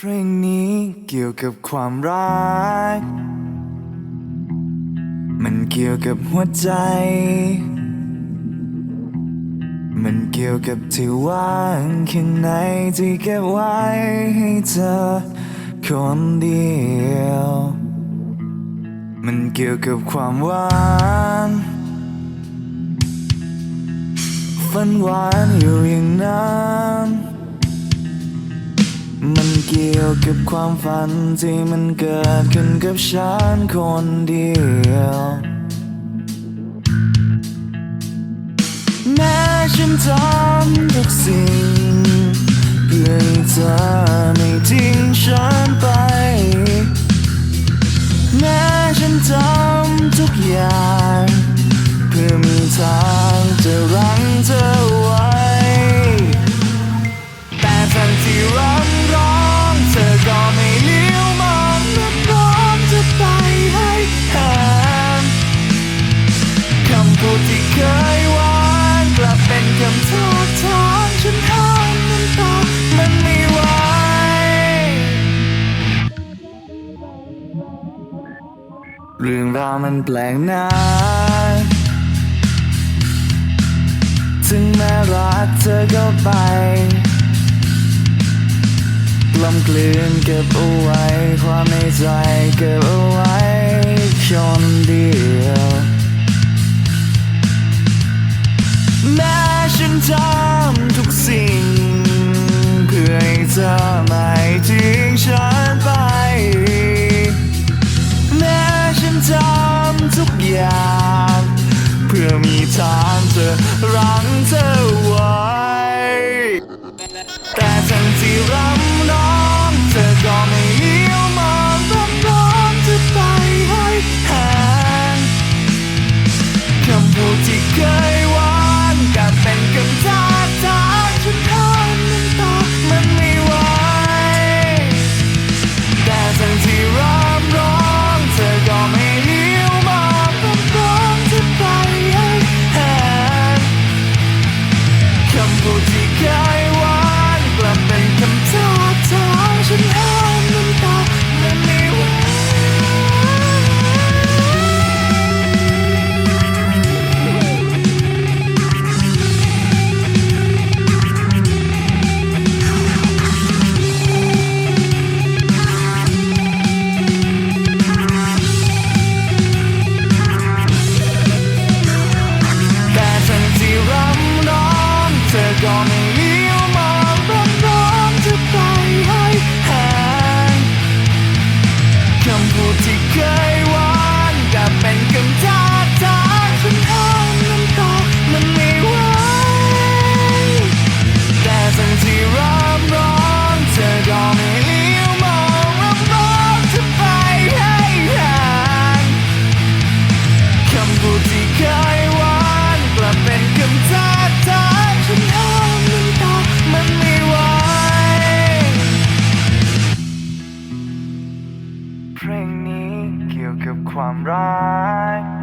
เพลงนี้เกี่ยวกับความรัก มันเกี่ยวกับหัวใจ มันเกี่ยวกับที่ว่างข้างในที่เก็บไว้ให้เธอคนเดียว มันเกี่ยวกับความหวานฝันหวานอยู่อย่างนั้น มันเกี่ยวกับความฝันที่มันเกิดขึ้นกับฉันคนเดียวแม้ฉันทำทุกสิ่ง เพื่อให้เธอไม่ทิ้งฉันไปแม้ฉันทำทุกอย่าง เพื่อมีทางจะรั้งเธอ เรื่องราวมันแปลกนะถึงแม้รักเธอก็ไป กลมกลืนเก็บเอาไว้ ความในใจเก็บเอาไว้คนเดียวแม้ฉันทำทุกสิ่ง เพื่อให้เธอไม่ time to ficar. ยวกับความร้าย